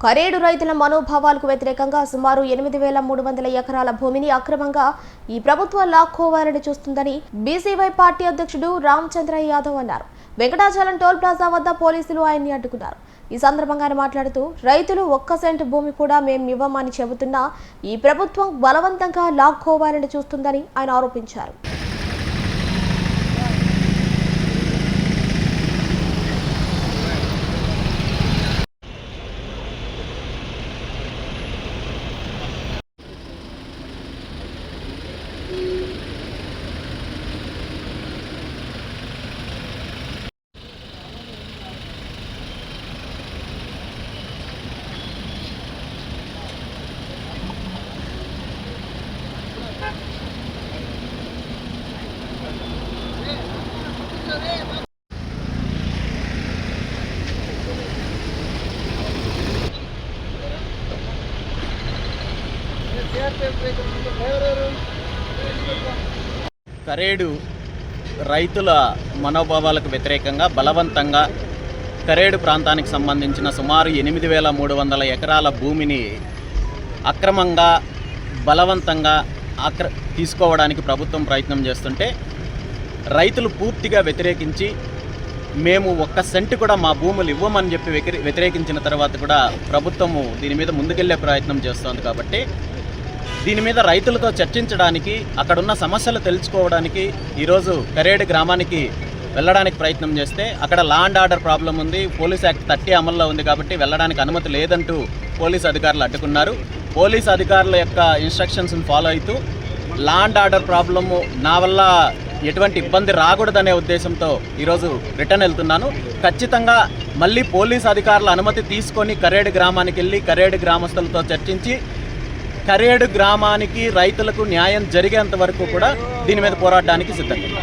కరేడు రైతుల మనోభావాలకు వ్యతిరేకంగా సుమారు ఎనిమిది వేల మూడు వందల ఎకరాల భూమిని అక్రమంగా ఈ ప్రభుత్వం లాక్కోవాలని చూస్తుందని బీసీవై పార్టీ అధ్యక్షుడు రామచంద్ర యాదవ్ అన్నారు. వెంకటాచలం టోల్ ప్లాజా వద్ద పోలీసులు ఆయన్ని అడ్డుకున్నారు. ఈ సందర్భంగా ఆయన మాట్లాడుతూ రైతులు ఒక్క సెంటు భూమి కూడా మేము ఇవ్వమని చెబుతున్నా ఈ ప్రభుత్వం బలవంతంగా లాక్కోవాలని చూస్తుందని ఆయన ఆరోపించారు. కరేడు రైతుల మనోభావాలకు వ్యతిరేకంగా బలవంతంగా కరేడు ప్రాంతానికి సంబంధించిన సుమారు ఎనిమిది వేల మూడు వందల ఎకరాల భూమిని అక్రమంగా బలవంతంగా ఆక్ర తీసుకోవడానికి ప్రభుత్వం ప్రయత్నం చేస్తుంటే రైతులు పూర్తిగా వ్యతిరేకించి మేము ఒక్క సెంటు కూడా మా భూములు ఇవ్వమని చెప్పి వ్యతిరేకించిన తర్వాత కూడా ప్రభుత్వము దీని మీద ముందుకెళ్ళే ప్రయత్నం చేస్తోంది కాబట్టి దీని మీద రైతులతో చర్చించడానికి అక్కడున్న సమస్యలు తెలుసుకోవడానికి ఈరోజు కరేడు గ్రామానికి వెళ్ళడానికి ప్రయత్నం చేస్తే అక్కడ లా అండ్ ఆర్డర్ ప్రాబ్లం ఉంది పోలీస్ యాక్ట్ థర్టీ అమల్లో ఉంది కాబట్టి వెళ్ళడానికి అనుమతి లేదంటూ పోలీస్ అధికారులు అడ్డుకున్నారు. పోలీస్ అధికారుల యొక్క ఇన్స్ట్రక్షన్స్ని ఫాలో అవుతూ లా అండ్ ఆర్డర్ ప్రాబ్లము నా వల్ల ఎటువంటి ఇబ్బంది రాకూడదనే ఉద్దేశంతో ఈరోజు రిటర్న్ వెళ్తున్నాను. ఖచ్చితంగా మళ్ళీ పోలీస్ అధికారుల అనుమతి తీసుకొని కరేడు గ్రామానికి వెళ్ళి కరేడు గ్రామస్తులతో చర్చించి కరేడు గ్రామానికి రైతులకు న్యాయం జరిగేంత వరకు కూడా దీని మీద పోరాడడానికి సిద్ధంగా